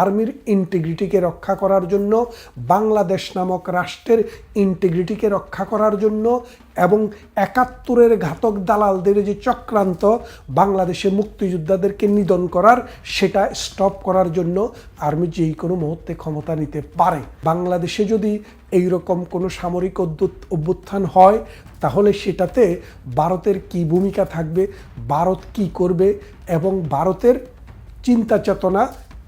আর্মির ইন্টিগ্রিটিকে রক্ষা করার জন্য, বাংলাদেশ নামক রাষ্ট্রের ইন্টিগ্রিটিকে রক্ষা করার জন্য এবং একাত্তরের ঘাতক দালালদের যে চক্রান্ত, বাংলাদেশে মুক্তিযোদ্ধাদেরকে নিধন করার, সেটা স্টপ করার জন্য আর্মি যেই কোনো মুহূর্তে ক্ষমতা নিতে পারে। বাংলাদেশে যদি এই রকম কোনো সামরিক অভ্যুত্থান হয়, তাহলে সেটাতে ভারতের কি ভূমিকা থাকবে, ভারত কি করবে এবং ভারতের চিন্তা চেতনা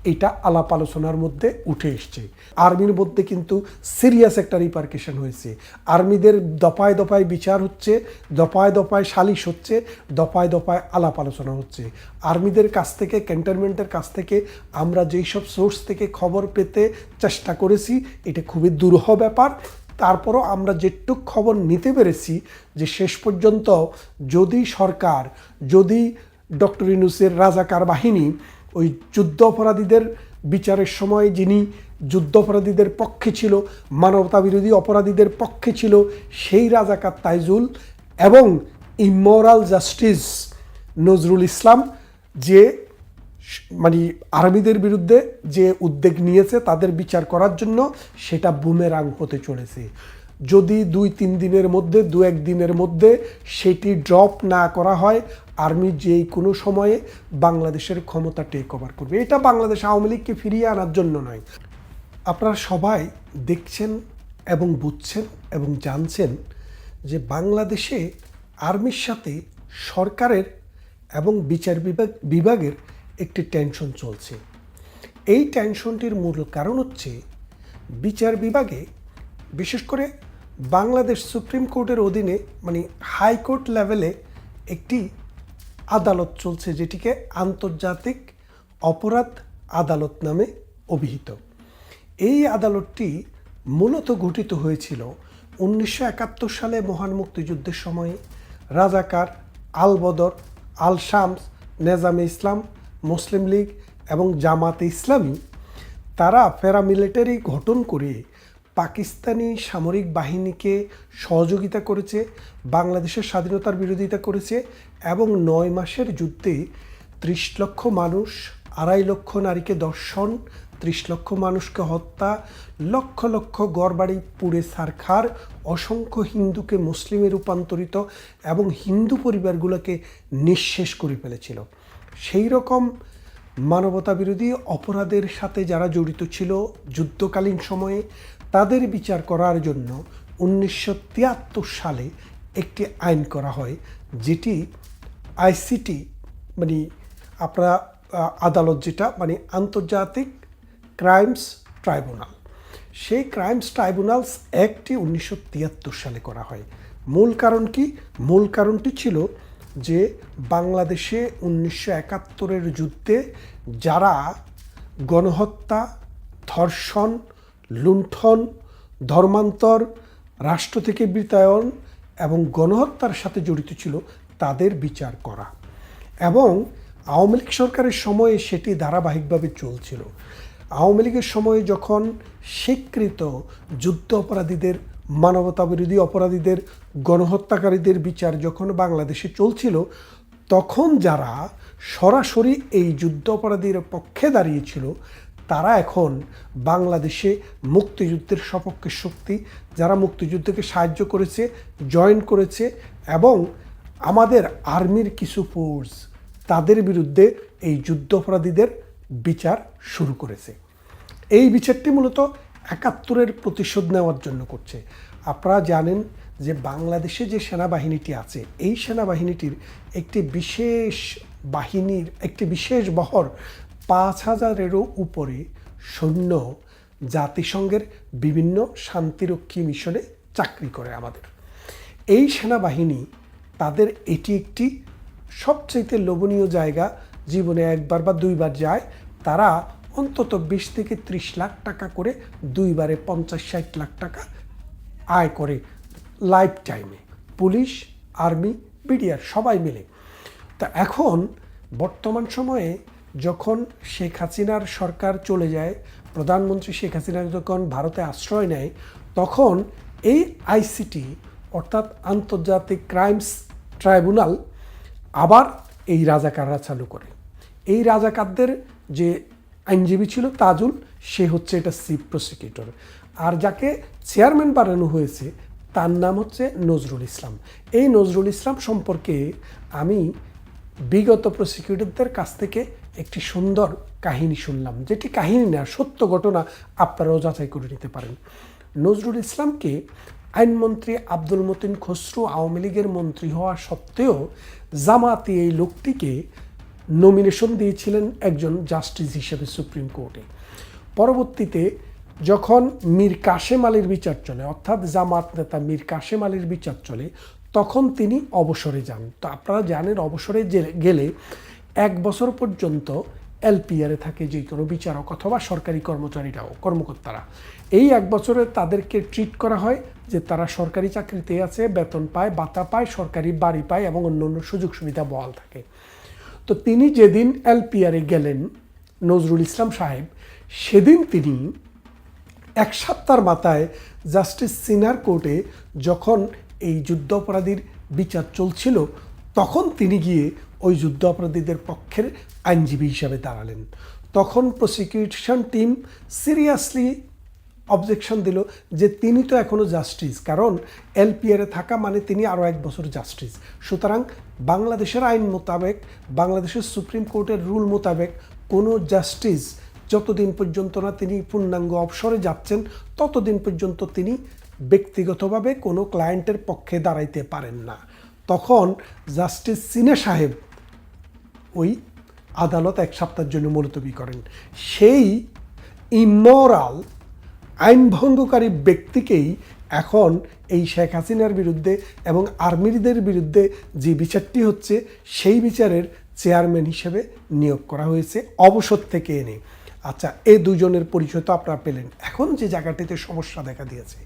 এটা আলাপ আলোচনার মধ্যে উঠে এসছে। আর্মির মধ্যে কিন্তু সিরিয়াস একটা রিপার্কেশন হয়েছে। আর্মিদের দফায় দফায় বিচার হচ্ছে, দফায় দফায় সালিশ হচ্ছে, দফায় দফায় আলাপ আলোচনা হচ্ছে। আর্মিদের কাছ থেকে, ক্যান্টনমেন্টের কাছ থেকে আমরা যেই সব সোর্স থেকে খবর পেতে চেষ্টা করেছি, এটা খুবই দুরূহ ব্যাপার। তারপরও আমরা যেটুক খবর নিতে পেরেছি যে শেষ পর্যন্ত যদি সরকার, যদি ডক্টর ইনুসের রাজাকার বাহিনী ওই যুদ্ধ অপরাধীদের বিচারের সময় যিনি যুদ্ধ অপরাধীদের পক্ষে ছিল মানবতা বিরোধী অপরাধীদের পক্ষে ছিল, সেই রাজাকার তাইজুল এবং ইমোরাল জাস্টিস নজরুল ইসলাম যে মানে আরবিদের বিরুদ্ধে যে উদ্যোগ নিয়েছে তাদের বিচার করার জন্য সেটা বুমেরাং হতে চলেছে। যদি দুই, তিন দিনের মধ্যে, দু, এক দিনের মধ্যে সেটি ড্রপ না করা হয় আর্মি যেই কোনো সময়ে বাংলাদেশের ক্ষমতা টেক ওভার করবে। এটা বাংলাদেশ আওয়ামী লীগকে ফিরিয়ে আনার জন্য নয়। আপনারা সবাই দেখছেন এবং বুঝছেন এবং জানছেন যে বাংলাদেশে আর্মির সাথে সরকারের এবং বিচার বিভাগ বিভাগের একটি টেনশন চলছে। এই টেনশনটির মূল কারণ হচ্ছে বিচার বিভাগে বিশেষ করে বাংলাদেশ সুপ্রিম কোর্টের অধীনে মানে হাইকোর্ট লেভেলে একটি আদালত চলছে, যেটিকে আন্তর্জাতিক অপরাধ আদালত নামে অভিহিত। এই আদালতটি মূলত গঠিত হয়েছিল উনিশশো একাত্তর সালে মহান মুক্তিযুদ্ধের সময়ে। রাজাকার আল বদর আল শামস নেজামে ইসলাম, মুসলিম লীগ এবং জামাতে ইসলামী, তারা প্যারামিলিটারি গঠন করে পাকিস্তানি সামরিক বাহিনীকে সহযোগিতা করেছে, বাংলাদেশের স্বাধীনতার বিরোধিতা করেছে এবং নয় মাসের যুদ্ধে ত্রিশ লক্ষ মানুষ, আড়াই লক্ষ নারীকে দর্শন ত্রিশ লক্ষ মানুষকে হত্যা, লক্ষ লক্ষ গড়বাড়ি পুড়ে সারখার, অসংখ্য হিন্দুকে মুসলিমে রূপান্তরিত এবং হিন্দু পরিবারগুলোকে নিঃশেষ করে ফেলেছিল। সেই রকম মানবতা বিরোধী অপরাধের সাথে যারা জড়িত ছিল, যুদ্ধকালীন সময়ে তাদের বিচার করার জন্য উনিশশো তিয়াত্তর সালে একটি আইন করা হয়, যেটি আইসিটি মানে আপনারা আদালত যেটা মানে আন্তর্জাতিক ক্রাইমস ট্রাইব্যুনাল। সেই ক্রাইমস ট্রাইব্যুনালস অ্যাক্টটি উনিশশো তিয়াত্তর সালে করা হয়। মূল কারণ কি? মূল কারণটি ছিল যে বাংলাদেশে উনিশশো একাত্তরের যুদ্ধে যারা গণহত্যা, ধর্ষণ লুণ্ঠন, ধর্মান্তর, রাষ্ট্র থেকে বিতায়ন এবং গণহত্যার সাথে জড়িত ছিল তাদের বিচার করা। এবং আওয়ামী লীগ সরকারের সময়ে সেটি ধারাবাহিকভাবে চলছিল। আওয়ামী লীগের সময়ে যখন স্বীকৃত যুদ্ধ অপরাধীদের মানবতা বিরোধী অপরাধীদের, গণহত্যাকারীদের বিচার যখন বাংলাদেশে চলছিল, তখন যারা সরাসরি এই যুদ্ধ অপরাধীর পক্ষে দাঁড়িয়েছিল তারা এখন বাংলাদেশে মুক্তিযুদ্ধের সপক্ষে শক্তি, যারা মুক্তিযুদ্ধকে সাহায্য করেছে জয়েন করেছে এবং আমাদের আর্মির কিছু ফোর্স তাদের বিরুদ্ধে এই যুদ্ধ অপরাধীদের বিচার শুরু করেছে। এই বিচারটি মূলত একাত্তরের প্রতিশোধ নেওয়ার জন্য করছে। আপনারা জানেন যে বাংলাদেশে যে সেনাবাহিনীটি আছে, এই সেনাবাহিনীটির একটি বিশেষ বাহিনীর, একটি বিশেষ বহর পাঁচ হাজারেরও উপরে সৈন্য জাতিসংঘের বিভিন্ন শান্তিরক্ষী মিশনে চাকরি করে আমাদের। এই সেনাবাহিনী তাদের এটি একটি সবচাইতে লোভনীয় জায়গা। জীবনে একবার বা দুইবার যায়, তারা অন্তত বিশ থেকে ত্রিশ লাখ টাকা করে দুইবারে পঞ্চাশ ষাট লাখ টাকা আয় করে লাইফ টাইমে। পুলিশ, আর্মি বিডিআর সবাই মিলে। তা এখন বর্তমান সময়ে যখন শেখ হাসিনার সরকার চলে যায়, প্রধানমন্ত্রী শেখ হাসিনা যখন ভারতে আশ্রয় নেয়, তখন এই আইসিটি, অর্থাৎ আন্তর্জাতিক ক্রাইমস ট্রাইব্যুনাল, আবার এই রাজাকাররা চালু করে। এই রাজাকারদের যে আইনজীবী ছিল তাজুল, সে হচ্ছে এটা চিফ প্রসিকিউটর। আর যাকে চেয়ারম্যান বানানো হয়েছে, তার নাম হচ্ছে নজরুল ইসলাম। এই নজরুল ইসলাম সম্পর্কে আমি বিগত প্রসিকিউটরদের কাছ থেকে একটি সুন্দর কাহিনী শুনলাম, যেটি কাহিনী না, সত্য ঘটনা আপনারাও যাচাই করে নিতে পারেন। নজরুল ইসলামকে আইনমন্ত্রী আব্দুল মতিন খসরু আওয়ামী লীগের মন্ত্রী হওয়া সত্ত্বেও জামাতি এই লোকটিকে নমিনেশন দিয়েছিলেন একজন জাস্টিস হিসেবে সুপ্রিম কোর্টে। পরবর্তীতে যখন মীর কাশেম আলীর বিচার চলে, অর্থাৎ জামাত নেতা মীর কাশেম আলীর বিচার চলে, তখন তিনি অবসরে যান। তো আপনারা জানেন, অবসরে গেলে এক বছর পর্যন্ত এলপিআরে থাকে যে কোনো বিচারক অথবা সরকারি কর্মচারীরাও, কর্মকর্তারা। এই এক বছরে তাদেরকে ট্রিট করা হয় যে তারা সরকারি চাকরিতে আছে, বেতন পায়, ভাতা পায়, সরকারি বাড়ি পায় এবং অন্যান্য সুযোগ সুবিধা বহাল থাকে। তো তিনি যেদিন এলপিআরে গেলেন, নজরুল ইসলাম সাহেব, সেদিন তিনি এক সপ্তাহের মাথায় জাস্টিস সিনার কোর্টে যখন এই যুদ্ধ অপরাধীর বিচার চলছিল, তখন তিনি গিয়ে ওই যুদ্ধ অপরাধীদের পক্ষের আইনজীবী হিসাবে দাঁড়ালেন। তখন প্রসিকিউশন টিম সিরিয়াসলি অবজেকশন দিল যে তিনি তো এখনও জাস্টিস কারণ এলপিআরে থাকা মানে তিনি আরও এক বছর জাস্টিস সুতরাং বাংলাদেশের আইন মোতাবেক, বাংলাদেশের সুপ্রিম কোর্টের রুল মোতাবেক কোনো জাস্টিস যতদিন পর্যন্ত না তিনি পূর্ণাঙ্গ অবসরে যাচ্ছেন, ততদিন পর্যন্ত তিনি ব্যক্তিগতভাবে কোনো ক্লায়েন্টের পক্ষে দাঁড়াইতে পারেন না। তখন জাস্টিস সিনে সাহেব ওই আদালত এক সপ্তাহের জন্য মুলতবি করেন। সেই ইমরাল আইন ভঙ্গকারী ব্যক্তিকেই এখন এই শেখ হাসিনার বিরুদ্ধে এবং আর্মিদের বিরুদ্ধে যে বিচারটি হচ্ছে, সেই বিচারের চেয়ারম্যান হিসেবে নিয়োগ করা হয়েছে অবসর থেকে এনে। আচ্ছা এই দুজনের পরিচয় তো আপনারা পেলেন। এখন যে জায়গাটিতে সমস্যা দেখা দিয়েছে,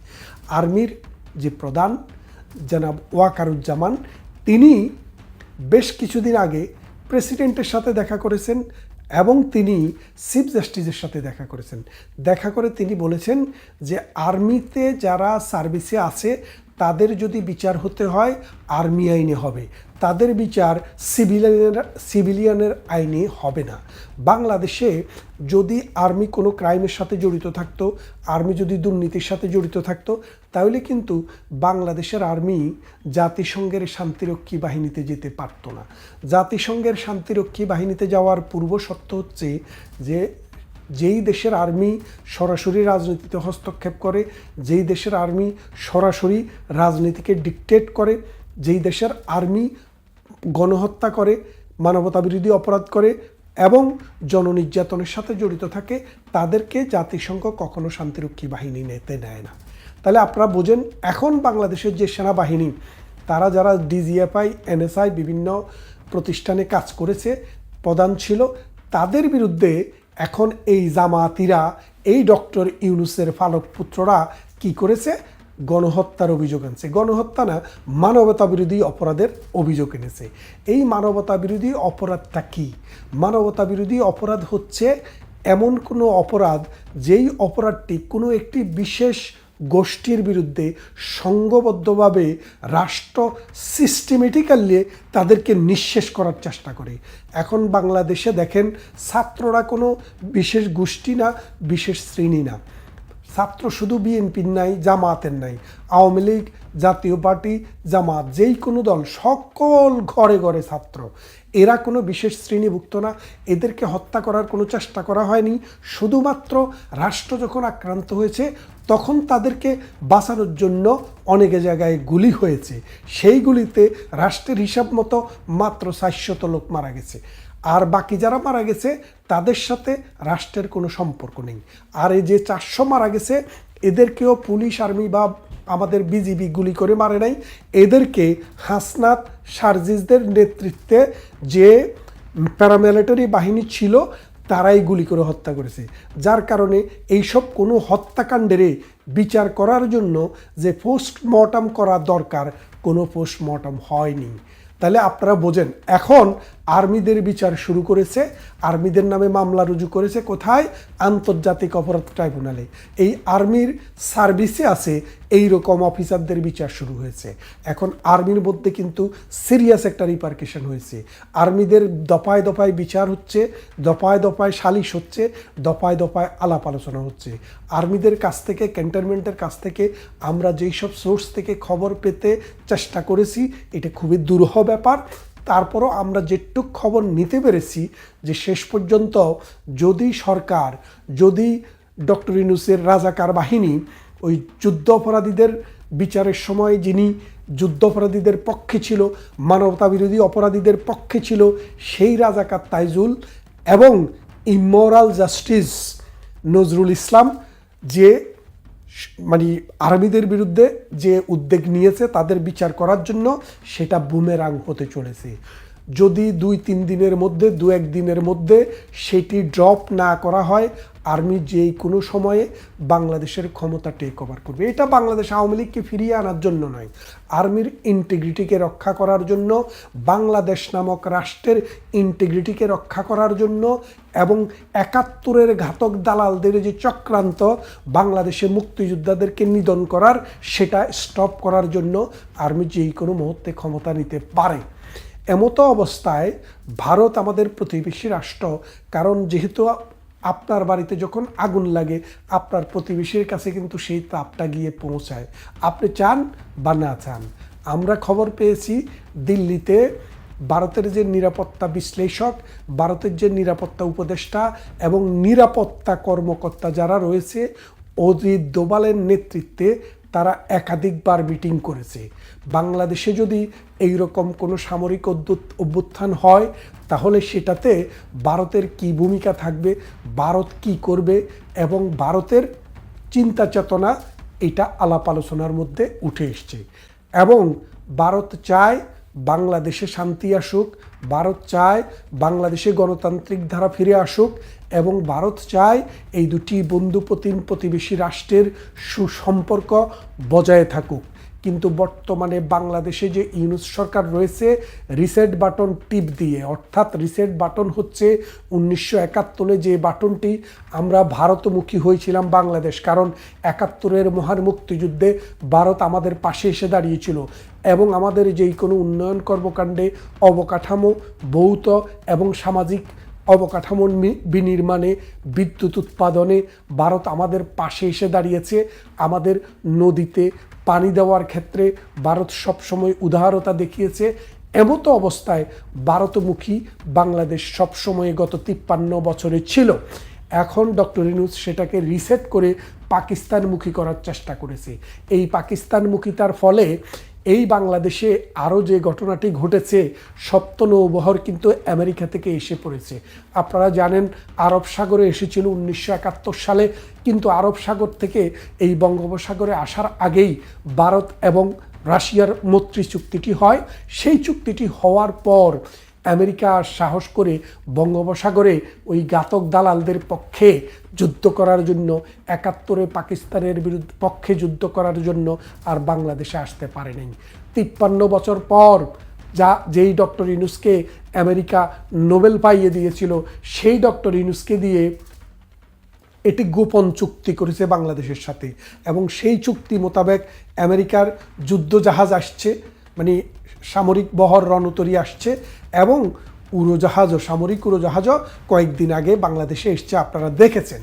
আর্মির যে প্রধান জনাব ওয়াকারুজ্জামান, তিনি বেশ কিছুদিন আগে প্রেসিডেন্টের সাথে দেখা করেছেন এবং তিনি চিফ জাস্টিসের সাথে দেখা করেছেন। দেখা করে তিনি বলেছেন যে, আর্মিতে যারা সার্ভিসে আছে, তাদের যদি বিচার হতে হয়, আর্মি আইনে হবে। তাদের বিচার সিভিলিয়ানের সিভিলিয়ানের আইনে হবে না। বাংলাদেশে যদি আর্মি কোনো ক্রাইমের সাথে জড়িত থাকতো, আর্মি যদি দুর্নীতির সাথে জড়িত থাকতো, তাহলে কিন্তু বাংলাদেশের আর্মি জাতিসংঘের শান্তিরক্ষী বাহিনীতে যেতে পারতো না। জাতিসংঘের শান্তিরক্ষী বাহিনীতে যাওয়ার পূর্ব শর্ত হচ্ছে যে, যেই দেশের আর্মি সরাসরি রাজনীতিতে হস্তক্ষেপ করে, যেই দেশের আর্মি সরাসরি রাজনীতিকে ডিকটেট করে যেই দেশের আর্মি গণহত্যা করে মানবতা বিরোধী অপরাধ করে এবং জননির্যাতনের সাথে জড়িত থাকে, তাদেরকে জাতিসংঘ কখনো শান্তিরক্ষী বাহিনী নিতে নেয় না। তাহলে আপনারা বোঝেন, এখন বাংলাদেশের যে সেনাবাহিনী, তারা যারা ডিজিএফআই, এনএসআই বিভিন্ন প্রতিষ্ঠানে কাজ করেছে প্রদান ছিল, তাদের বিরুদ্ধে এখন এই জামাতিরা এই ডক্টর ইউনুসের ফালক পুত্ররা কি করেছে? গণহত্যার অভিযোগ আনছে। গণহত্যা না, মানবতা বিরোধী অপরাধের অভিযোগ এনেছে। এই মানবতা বিরোধী অপরাধটা কি? মানবতা বিরোধী অপরাধ হচ্ছে এমন কোনো অপরাধ যেই অপরাধটি কোনো একটি বিশেষ গোষ্ঠীর বিরুদ্ধে সংঘবদ্ধভাবে রাষ্ট্র সিস্টেমেটিক্যালি তাদেরকে নিঃশেষ করার চেষ্টা করে। এখন বাংলাদেশে দেখেন, ছাত্ররা কোনো বিশেষ গোষ্ঠী না, বিশেষ শ্রেণি না। ছাত্র শুধু বিএনপির নাই, জামাতের নাই। আওয়ামী লীগ, জাতীয় পার্টি, জামাত, যেই কোনো দল, সকল ঘরে ঘরে ছাত্র। এরা কোনো বিশেষ শ্রেণীভুক্ত না। এদেরকে হত্যা করার কোনো চেষ্টা করা হয়নি। শুধুমাত্র রাষ্ট্র যখন আক্রান্ত হয়েছে, তখন তাদেরকে বাঁচানোর জন্য অনেক জায়গায় গুলি হয়েছে। সেই গুলিতে রাষ্ট্রের হিসাব মতো মাত্র চারশত লোক মারা গেছে। আর বাকি যারা মারা গেছে, তাদের সাথে রাষ্ট্রের কোনো সম্পর্ক নেই। আর এই যে চারশো মারা গেছে, এদেরকেও পুলিশ, আর্মি বা আমাদের বিজিবি গুলি করে মারে নাই। এদেরকে হাসনাত সার্জিসদের নেতৃত্বে যে প্যারামিলিটারি বাহিনী ছিল, তারাই গুলি করে হত্যা করেছে। যার কারণে এইসব কোনো হত্যাকাণ্ডেরে বিচার করার জন্য যে পোস্টমর্টম করা দরকার, কোনো পোস্টমর্টম হয়নি। তাহলে আপনারা বোঝেন, এখন আর্মিদের বিচার শুরু করেছে, আর্মিদের নামে মামলা রুজু করেছে, কোথায়? আন্তর্জাতিক অপরাধ ট্রাইব্যুনালে। এই আর্মির সার্ভিসে আছে এই রকম অফিসারদের বিচার শুরু হয়েছে। এখন আর্মির মধ্যে কিন্তু সিরিয়াস একটা রিপার্কেশন হয়েছে। আর্মিদের দফায় দফায় বিচার হচ্ছে, দফায় দফায় সালিশ হচ্ছে, দফায় দফায় আলাপ আলোচনা হচ্ছে। আর্মিদের কাছ থেকে, ক্যান্টনমেন্টের কাছ থেকে আমরা যেই সব সোর্স থেকে খবর পেতে চেষ্টা করেছি, এটা খুবই দুরূহ ব্যাপার। তারপরও আমরা যেটুক খবর নিতে পেরেছি যে শেষ পর্যন্ত যদি সরকার, যদি ডক্টর ইনুসের রাজাকার বাহিনী ওই যুদ্ধ অপরাধীদের বিচারের সময় যিনি যুদ্ধ অপরাধীদের পক্ষে ছিল মানবতা বিরোধী অপরাধীদের পক্ষে ছিল, সেই রাজাকার তাইজুল এবং ইমোরাল জাস্টিস নজরুল ইসলাম যে মানে আর্মিদের বিরুদ্ধে যে উদ্যোগ নিয়েছে তাদের বিচার করার জন্য সেটা বুমেরাং হতে চলেছে। যদি দুই তিন দিনের মধ্যে, দু এক দিনের মধ্যে সেটি ড্রপ না করা হয় আর্মি যেই কোনো সময়ে বাংলাদেশের ক্ষমতা টেক ওভার করবে। এটা বাংলাদেশ আওয়ামী লীগকে ফিরিয়ে আনার জন্য নয়। আর্মির ইন্টিগ্রিটিকে রক্ষা করার জন্য, বাংলাদেশ নামক রাষ্ট্রের ইন্টিগ্রিটিকে রক্ষা করার জন্য এবং একাত্তরের ঘাতক দালালদের যে চক্রান্ত, বাংলাদেশে মুক্তিযোদ্ধাদেরকে নিধন করার, সেটা স্টপ করার জন্য আর্মি যেই কোনো মুহূর্তে ক্ষমতা নিতে পারে। এমতো অবস্থায় ভারত আমাদের প্রতিবেশী রাষ্ট্র, কারণ যেহেতু আপনার বাড়িতে যখন আগুন লাগে, আপনার প্রতিবেশীর কাছে কিন্তু সেই তাপটা গিয়ে পৌঁছায়। আপনি চান বা না চান? আমরা খবর পেয়েছি দিল্লিতে ভারতের যে নিরাপত্তা বিশ্লেষক, ভারতের যে নিরাপত্তা উপদেষ্টা এবং নিরাপত্তা কর্মকর্তা যারা রয়েছে, অজিত দোবালের নেতৃত্বে তারা একাধিকবার মিটিং করেছে। বাংলাদেশে যদি এই রকম কোনো সামরিক অভ্যুত্থান হয়, তাহলে সেটাতে ভারতের কি ভূমিকা থাকবে, ভারত কি করবে এবং ভারতের চিন্তা চেতনা এটা আলাপ আলোচনার মধ্যে উঠে এসছে। এবং ভারত চায় বাংলাদেশে শান্তি আসুক, ভারত চায় বাংলাদেশে গণতান্ত্রিক ধারা ফিরে আসুক এবং ভারত চায় এই দুটি বন্ধুপ্রতিম প্রতিবেশী রাষ্ট্রের সুসম্পর্ক বজায় থাকুক। কিন্তু বর্তমানে বাংলাদেশে যে ইউনুস সরকার রয়েছে রিসেট বাটন টিপ দিয়ে, অর্থাৎ রিসেট বাটন হচ্ছে উনিশশো একাত্তরে যে বাটনটি আমরা ভারতমুখী হয়েছিলাম বাংলাদেশ। কারণ একাত্তরের মহান মুক্তিযুদ্ধে ভারত আমাদের পাশে এসে দাঁড়িয়েছিল এবং আমাদের যেই কোনো উন্নয়ন কর্মকাণ্ডে অবকাঠামো, ভৌত এবং সামাজিক অবকাঠামো বিনির্মাণে, বিদ্যুৎ উৎপাদনে ভারত আমাদের পাশে এসে দাঁড়িয়েছে। আমাদের নদীতে পানি দেওয়ার ক্ষেত্রে ভারত সবসময় উদারতা দেখিয়েছে। এমতো অবস্থায় ভারতমুখী বাংলাদেশ সবসময় গত তিপ্পান্ন বছরে ছিল। এখন ডক্টর ইনুস সেটাকে রিসেট করে পাকিস্তানমুখী করার চেষ্টা করেছে। এই পাকিস্তানমুখিতার ফলে এই বাংলাদেশে আরও যে ঘটনাটি ঘটেছে সপ্ত নৌবহর কিন্তু আমেরিকা থেকে এসে পড়েছে। আপনারা জানেন, আরব সাগরে এসেছিল উনিশশো একাত্তর সালে, কিন্তু আরব সাগর থেকে এই বঙ্গোপসাগরে আসার আগেই ভারত এবং রাশিয়ার মৈত্রী চুক্তিটি হয়। সেই চুক্তিটি হওয়ার পর আমেরিকা সাহস করে বঙ্গোপসাগরে ওই ঘাতক দালালদের পক্ষে যুদ্ধ করার জন্য, একাত্তরে পাকিস্তানের বিরুদ্ধে, পক্ষে যুদ্ধ করার জন্য আর বাংলাদেশে আসতে পারেনি। তিপ্পান্ন বছর পর যা, যেই ডক্টর ইনুসকে আমেরিকা নোবেল পাইয়ে দিয়েছিল, সেই ডক্টর ইনুসকে দিয়ে এটি গোপন চুক্তি করেছে বাংলাদেশের সাথে। এবং সেই চুক্তি মোতাবেক আমেরিকার যুদ্ধজাহাজ আসছে মানে সামরিক বহর রণতরী আসছে এবং উড়োজাহাজও সামরিক উড়োজাহাজও কয়েকদিন আগে বাংলাদেশে এসছে, আপনারা দেখেছেন।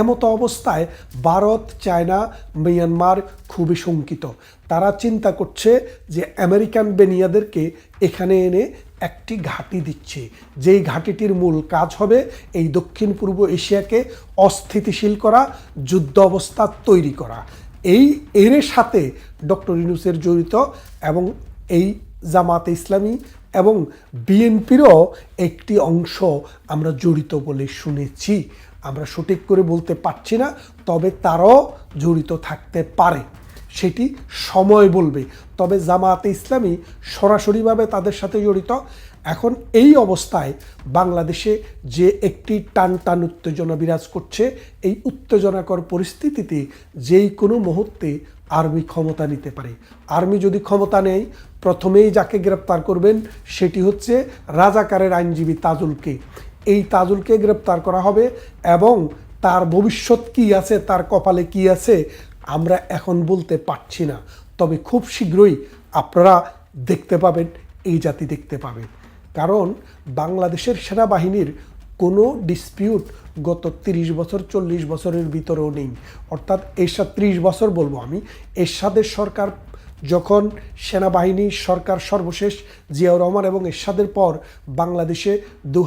এমতো অবস্থায় ভারত, চায়না, মিয়ানমার খুবই শঙ্কিত। তারা চিন্তা করছে যে আমেরিকান বেনিয়াদেরকে এখানে এনে একটি ঘাঁটি দিচ্ছে। যেই ঘাঁটিটির মূল কাজ হবে এই দক্ষিণ পূর্ব এশিয়াকে অস্থিতিশীল করা, যুদ্ধ অবস্থা তৈরি করা। এই এর সাথে ডক্টর ইনুসের জড়িত এবং এই জামাতে ইসলামী এবং বিএনপিরও একটি অংশ আমরা জড়িত বলে শুনেছি। আমরা সঠিক করে বলতে পারছি না, তবে তারাও জড়িত থাকতে পারে। সেটি সময় বলবে। তবে জামায়াতে ইসলামী সরাসরিভাবে তাদের সাথে জড়িত। এখন এই অবস্থায় বাংলাদেশে যে একটি টান টান উত্তেজনা বিরাজ করছে, এই উত্তেজনাকর পরিস্থিতিতে যেই কোনো মুহূর্তে আর্মি ক্ষমতা নিতে পারে। আর্মি যদি ক্ষমতা নেয়, প্রথমেই যাকে গ্রেপ্তার করবেন সেটি হচ্ছে রাজাকারের আইনজীবী তাজুলকে। এই তাজুলকে গ্রেপ্তার করা হবে এবং তার ভবিষ্যৎ কি আছে, তার কপালে কি আছে, আমরা এখন বলতে পারছি না। তবে খুব শীঘ্রই আপনারা দেখতে পাবেন, এই জাতি দেখতে পাবে। কারণ বাংলাদেশের সেনাবাহিনীর কোনো ডিসপিউট গত তিরিশ বছর, চল্লিশ বছরের ভিতরেও নেই। অর্থাৎ এরশাদ ত্রিশ বছর বলব আমি, এরশাদের সরকার যখন সেনাবাহিনী, সরকার সর্বশেষ জিয়াউর রহমান এবং এরশাদের পর বাংলাদেশে দু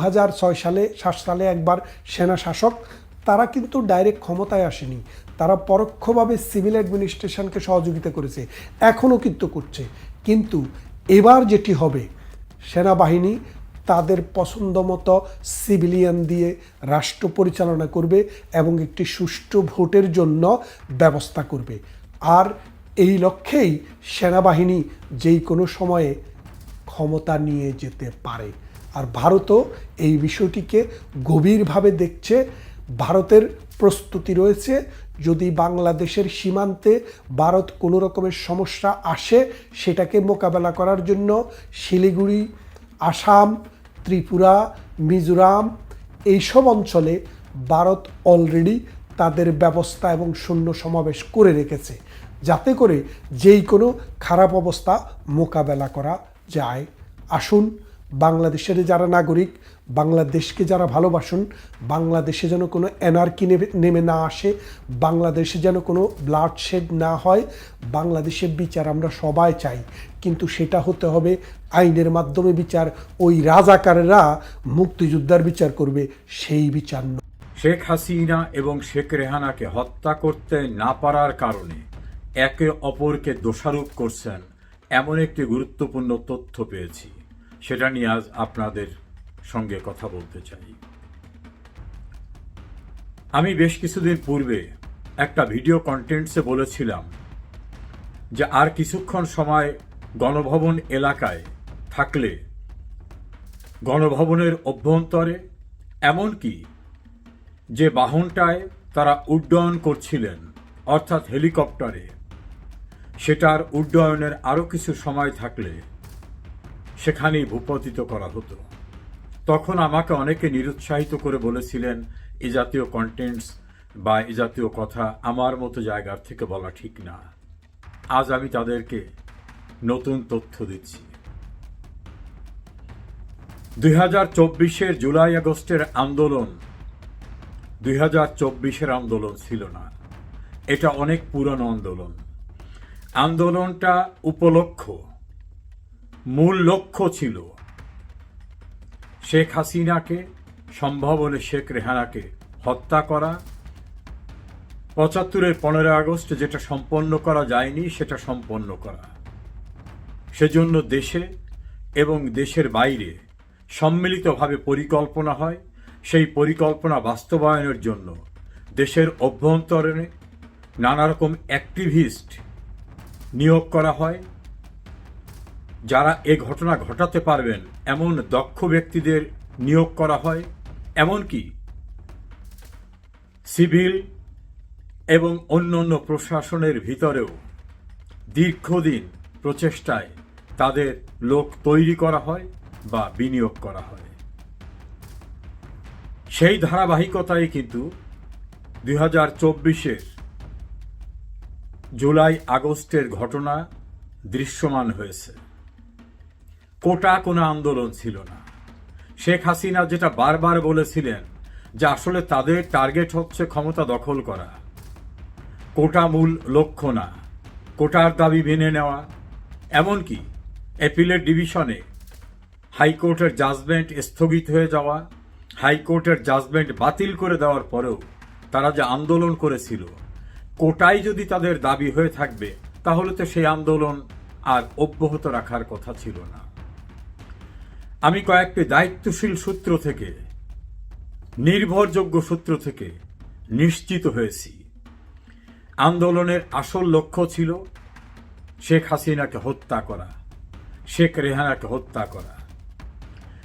সালে, সাত সালে একবার সেনা শাসক, তারা কিন্তু ডাইরেক্ট ক্ষমতায় আসেনি। তারা পরোক্ষভাবে সিভিল অ্যাডমিনিস্ট্রেশনকে সহযোগিতা করেছে এখনও কিন্তু করছে। কিন্তু এবার যেটি হবে, সেনাবাহিনী তাদের পছন্দ মতো সিভিলিয়ান দিয়ে রাষ্ট্র পরিচালনা করবে এবং একটি সুষ্ঠু ভোটের জন্য ব্যবস্থা করবে। আর এই লক্ষ্যেই সেনাবাহিনী যেই কোনো সময়ে ক্ষমতা নিয়ে যেতে পারে। আর ভারতও এই বিষয়টিকে গভীরভাবে দেখছে। ভারতের প্রস্তুতি রয়েছে। যদি বাংলাদেশের সীমান্তে ভারত কোনো রকমের সমস্যা আসে, সেটাকে মোকাবেলা করার জন্য শিলিগুড়ি আসাম, ত্রিপুরা, মিজোরাম, এইসব অঞ্চলে ভারত অলরেডি তাদের ব্যবস্থা এবং সৈন্য সমাবেশ করে রেখেছে। যাতে করে যেই কোনো খারাপ অবস্থা মোকাবেলা করা যায়। আসুন, বাংলাদেশের যারা নাগরিক বাংলাদেশকে যারা ভালোবাসুন, বাংলাদেশে যেন কোনো এনার্কি নেমে না আসে, বাংলাদেশে যেন কোনো ব্লাড শেড না হয় বাংলাদেশের বিচার আমরা সবাই চাই কিন্তু সেটা হতে হবে আইনের মাধ্যমে বিচার, ওই রাজাকাররা মুক্তিযোদ্ধার বিচার করবে, সেই বিচার নয়। শেখ হাসিনা এবং শেখ রেহানাকে হত্যা করতে না পারার কারণে একে অপরকে দোষারোপ করছেন, এমন একটি গুরুত্বপূর্ণ তথ্য পেয়েছি সেটা নিয়ে আজ আপনাদের সঙ্গে কথা বলতে চাই। আমি বেশ কিছুদিন পূর্বে একটা ভিডিও কন্টেন্টসে বলেছিলাম যে আর কিছুক্ষণ সময় গণভবন এলাকায় থাকলে গণভবনের অভ্যন্তরে এমনকি যে বাহনটায় তারা উড্ডয়ন করছিলেন, অর্থাৎ হেলিকপ্টারে, সেটার উড্ডয়নের আরও কিছু সময় থাকলে সেখানেই ভূপতিত করা হতো। তখন আমাকে অনেকে নিরুৎসাহিত করে বলেছিলেন, এ জাতীয় কন্টেন্টস বা এ জাতীয় কথা আমার মতো জায়গার থেকে বলা ঠিক না। আজ আমি তাদেরকে নতুন তথ্য দিচ্ছি। দুই হাজার চব্বিশের জুলাই আগস্টের আন্দোলন দুই হাজার চব্বিশের আন্দোলন ছিল না। এটা অনেক পুরনো আন্দোলন। আন্দোলনটা উপলক্ষ, মূল লক্ষ্য ছিল। শেখ হাসিনাকে সম্ভব হলে শেখ রেহানাকে হত্যা করা। পঁচাত্তরের পনেরো আগস্ট যেটা সম্পন্ন করা যায়নি, সেটা সম্পন্ন করা। সেজন্য দেশে এবং দেশের বাইরে সম্মিলিতভাবে পরিকল্পনা হয়। সেই পরিকল্পনা বাস্তবায়নের জন্য দেশের অভ্যন্তরে নানা রকম অ্যাক্টিভিস্ট নিয়োগ করা হয়। যারা এ ঘটনা ঘটাতে পারবেন এমন দক্ষ ব্যক্তিদের নিয়োগ করা হয়, এমনকি সিভিল এবং অন্যান্য প্রশাসনের ভিতরেও দীর্ঘদিন প্রচেষ্টায় তাদের লোক তৈরি করা হয় বা বিনিয়োগ করা হয়। সেই ধারাবাহিকতায় কিন্তু দুই হাজার চব্বিশের জুলাই আগস্টের ঘটনা দৃশ্যমান হয়েছে। কোটা কোনো আন্দোলন ছিল না। শেখ হাসিনা যেটা বারবার বলেছিলেন যে আসলে তাদের টার্গেট হচ্ছে ক্ষমতা দখল করা। কোটা মূল লক্ষ্য না। কোটার দাবি মেনে নেওয়া। এমনকি অ্যাপিলের ডিভিশনে হাইকোর্টের জাজমেন্ট স্থগিত হয়ে যাওয়া, হাইকোর্টের জাজমেন্ট বাতিল করে দেওয়ার পরেও তারা যে আন্দোলন করেছিল, কোটাই যদি তাদের দাবি হয়ে থাকবে, তাহলে তো সেই আন্দোলন আর অব্যাহত রাখার কথা ছিল না। আমি কয়েকটি দায়িত্বশীল সূত্র থেকে, নির্ভরযোগ্য সূত্র থেকে নিশ্চিত হয়েছি। আন্দোলনের আসল লক্ষ্য ছিল শেখ হাসিনাকে হত্যা করা, শেখ রেহানাকে হত্যা করা।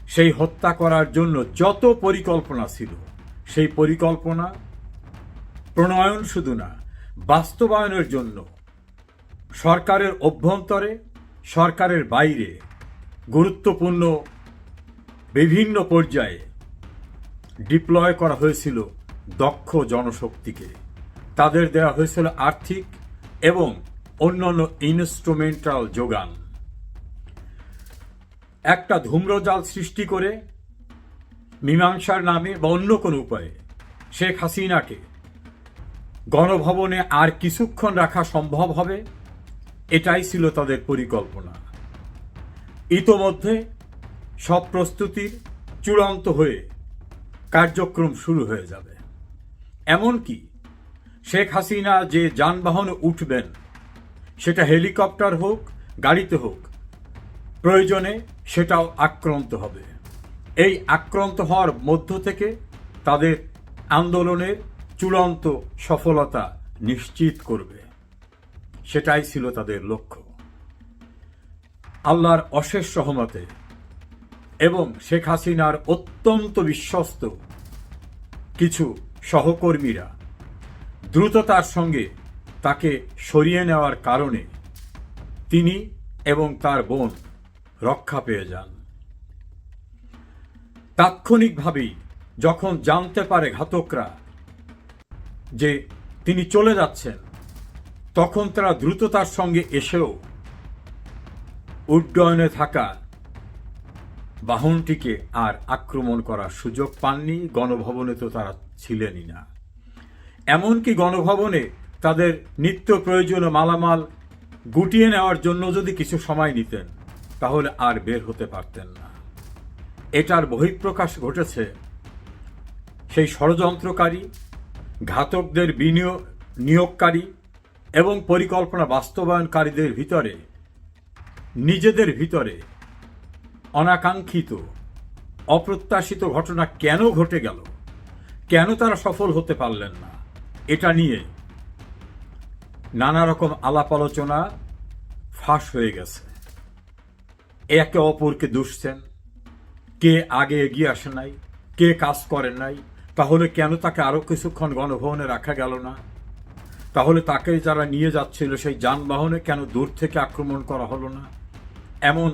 সেই হত্যা করার জন্য যত পরিকল্পনা ছিল, সেই পরিকল্পনা প্রণয়ন শুধু না, বাস্তবায়নের জন্য সরকারের অভ্যন্তরে, সরকারের বাইরে গুরুত্বপূর্ণ বিভিন্ন পর্যায়ে ডিপ্লয় করা হয়েছিল দক্ষ জনশক্তিকে। তাদের দেওয়া হয়েছিল আর্থিক এবং অন্যান্য ইনস্ট্রুমেন্টাল যোগান। একটা ধূম্রজাল সৃষ্টি করে মীমাংসার নামে বা অন্য কোনো উপায়ে শেখ হাসিনাকে গণভবনে আর কিছুক্ষণ রাখা সম্ভব হবে, এটাই ছিল তাদের পরিকল্পনা। ইতোমধ্যে সব প্রস্তুতির চূড়ান্ত হয়ে কার্যক্রম শুরু হয়ে যাবে। এমনকি শেখ হাসিনা যে যানবাহনে উঠবেন, সেটা হেলিকপ্টার হোক, গাড়িতে হোক, প্রয়োজনে সেটাও আক্রান্ত হবে। এই আক্রান্ত হওয়ার মধ্য থেকে তাদের আন্দোলনের চূড়ান্ত সফলতা নিশ্চিত করবে। সেটাই ছিল তাদের লক্ষ্য। আল্লাহর অশেষ সহমতে এবং শেখ হাসিনার অত্যন্ত বিশ্বস্ত কিছু সহকর্মীরা দ্রুততার সঙ্গে তাকে সরিয়ে নেওয়ার কারণে তিনি এবং তার বোন রক্ষা পেয়ে যান। তাৎক্ষণিকভাবেই যখন জানতে পারে ঘাতকরা যে তিনি চলে যাচ্ছেন, তখন তারা দ্রুততার সঙ্গে এসেও উড্ডয়নে থাকা বাহনটিকে আর আক্রমণ করার সুযোগ পাননি, গণভবনে তো তারা ছিলেনই না। এমনকি গণভবনে তাদের নিত্য প্রয়োজনীয় মালামাল গুটিয়ে নেওয়ার জন্য যদি কিছু সময় নিতেন, তাহলে আর বের হতে পারতেন না। এটার বহিঃপ্রকাশ ঘটেছে সেই ষড়যন্ত্রকারী, ঘাতকদের বিনিয়োগ নিয়োগকারী এবং পরিকল্পনা বাস্তবায়নকারীদের ভিতরে, নিজেদের ভিতরে অনাকাঙ্ক্ষিত, অপ্রত্যাশিত ঘটনা কেন ঘটে গেল? কেন তারা সফল হতে পারলেন না? এটা নিয়ে নানা রকম আলাপ আলোচনা ফাঁস হয়ে গেছে। একে অপরকে দুষছেন। কে আগে এগিয়ে আসে নাই? কে কাজ করেন নাই? তাহলে কেন তাকে আরও কিছুক্ষণ গণভবনে রাখা গেল না? তাহলে তাকে যারা নিয়ে যাচ্ছিল সেই যানবাহনে কেন দূর থেকে আক্রমণ করা হলো না? এমন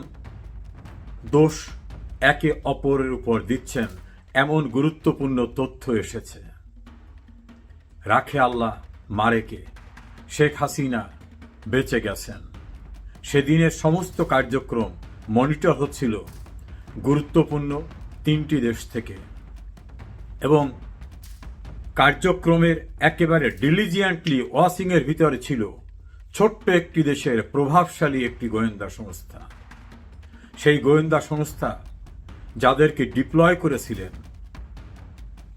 দোষ একে অপরের উপর দিচ্ছেন, এমন গুরুত্বপূর্ণ তথ্য এসেছে। রাখে আল্লাহ মারেকে, শেখ হাসিনা বেঁচে গেছেন। সেদিনের সমস্ত কার্যক্রম মনিটর হচ্ছিল গুরুত্বপূর্ণ তিনটি দেশ থেকে। এবং কার্যক্রমের একেবারে ডিলিজিয়েন্টলি ওয়াসিংয়ের ভিতরে ছিল ছোট্ট একটি দেশের প্রভাবশালী একটি গোয়েন্দা সংস্থা। সেই গোয়েন্দা সংস্থা যাদেরকে ডিপ্লয় করেছিলেন,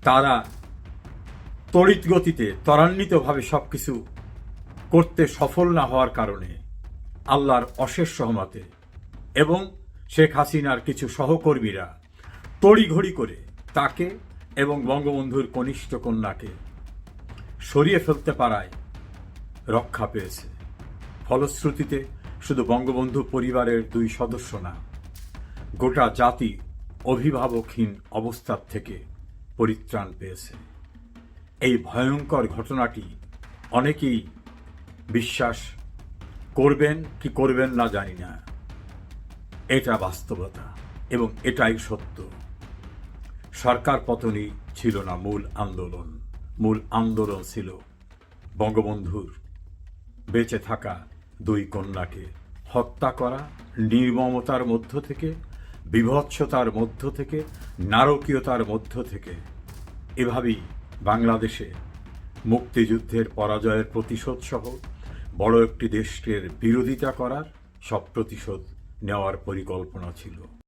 তারা তড়িৎ গতিতে, ত্বরান্বিতভাবে সবকিছু করতে সফল না হওয়ার কারণে আল্লাহর অশেষ সহমতে এবং শেখ হাসিনার কিছু সহকর্মীরা তড়িঘড়ি করে তাকে এবং বঙ্গবন্ধুর কনিষ্ঠ কন্যাকে সরিয়ে ফেলতে পারায় রক্ষা পেয়েছে। ফলশ্রুতিতে শুধু বঙ্গবন্ধু পরিবারের দুই সদস্য না, গোটা জাতি অভিভাবকহীন অবস্থার থেকে পরিত্রাণ পেয়েছে। এই ভয়ঙ্কর ঘটনাটি অনেকেই বিশ্বাস করবেন কি করবেন না জানি না। এটা বাস্তবতা এবং এটাই সত্য। সরকার পতনই ছিল না মূল আন্দোলন। মূল আন্দোলন ছিল বঙ্গবন্ধুর বেঁচে থাকা দুই কন্যাকে হত্যা করা, নির্মমতার মধ্য থেকে, বিভৎসতার মধ্য থেকে, নারকীয়তার মধ্য থেকে। এভাবেই বাংলাদেশে মুক্তিযুদ্ধের পরাজয়ের প্রতিশোধ সহ বড় একটি দেশের বিরোধিতা করার সব প্রতিশোধ নেওয়ার পরিকল্পনা ছিল।